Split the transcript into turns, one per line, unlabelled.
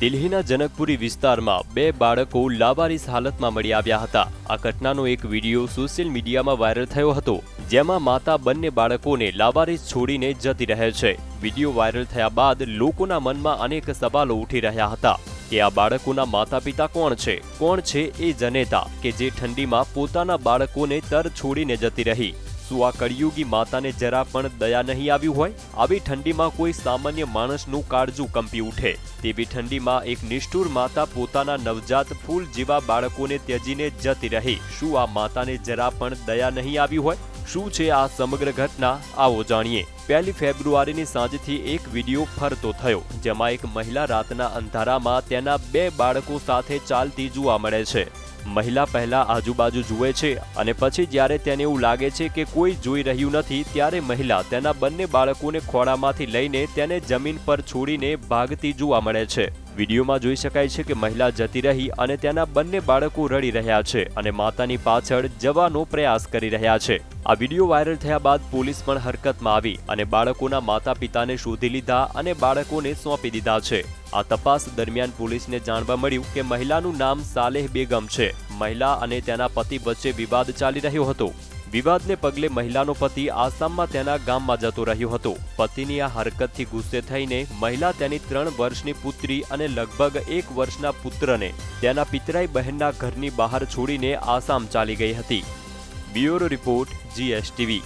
દિલ્હીના જનકપુરી વિસ્તારમાં બે બાળકો લાવારીસ હાલતમાં મળી આવ્યા હતા. આ ઘટનાનો એક વીડિયો સોશિયલ મીડિયામાં વાયરલ થયો હતો, જેમાં માતા બંને બાળકોને લાવારીસ છોડીને જતી રહે છે. વીડિયો વાયરલ થયા બાદ લોકોના મનમાં અનેક સવાલો ઉઠી રહ્યા હતા કે આ બાળકોના માતા પિતા કોણ છે? કોણ છે એ જનેતા કે જે ઠંડીમાં પોતાના બાળકોને તર છોડીને જતી રહી? શું આ કળિયુગી માતાને જરા પણ દયા નહીં આવ્યું હોય, આવી ઠંડીમાં કોઈ સામાન્ય માણસનું કાળજું કંપી ઉઠે. તેવી ઠંડીમાં એક નિષ્ઠુર માતા પોતાના નવજાત ફૂલ જેવા બાળકોને ત્યજીને જતી રહી. શું આ માતાને જરા પણ દયા નહીં આવી હોય? શું છે આ સમગ્ર ઘટના? આવો જાણીએ. પહેલી ફેબ્રુઆરીની સાંજથી એક વીડિયો ફરતો થયો, જેમાં એક મહિલા રાતના અંધારામાં તેના બે બાળકો સાથે ચાલતી જોવા મળે છે. મહિલા પહેલા આજુબાજુ જુએ છે અને પછી જ્યારે તેને એવું લાગે છે કે કોઈ જોઈ રહ્યું નથી, ત્યારે મહિલા તેના બંને બાળકોને ખોળામાંથી લઈને તેને જમીન પર છોડીને ભાગતી જોવા મળે છે. વિડીયોમાં જોઈ શકાય છે કે મહિલા જતી રહી અને તેના બંને બાળકો રડી રહ્યા છે અને માતાની પાછળ જવાનો પ્રયાસ કરી રહ્યા છે. આ વીડિયો વાયરલ થયા બાદ પોલીસ પણ હરકતમાં આવી અને બાળકોના માતા પિતાને શોધી લીધા અને બાળકોને સોંપી દીધા છે. આ તપાસ દરમિયાન પોલીસને જાણવા મળ્યું કે મહિલાનું નામ સાલેહ બેગમ છે. મહિલા અને તેના પતિ વચ્ચે વિવાદ ચાલી રહ્યો હતો. વિવાદને પગલે મહિલાનો પતિ આસામમાં તેના ગામમાં જતો રહ્યો હતો. પતિની આ હરકતથી ગુસ્સે થઈને મહિલા તેની ત્રણ વર્ષની પુત્રી અને લગભગ એક વર્ષના પુત્રને તેના પિતરાઈ બહેનના ઘરની બહાર છોડીને આસામ ચાલી ગઈ હતી. Bureau report, GSTV.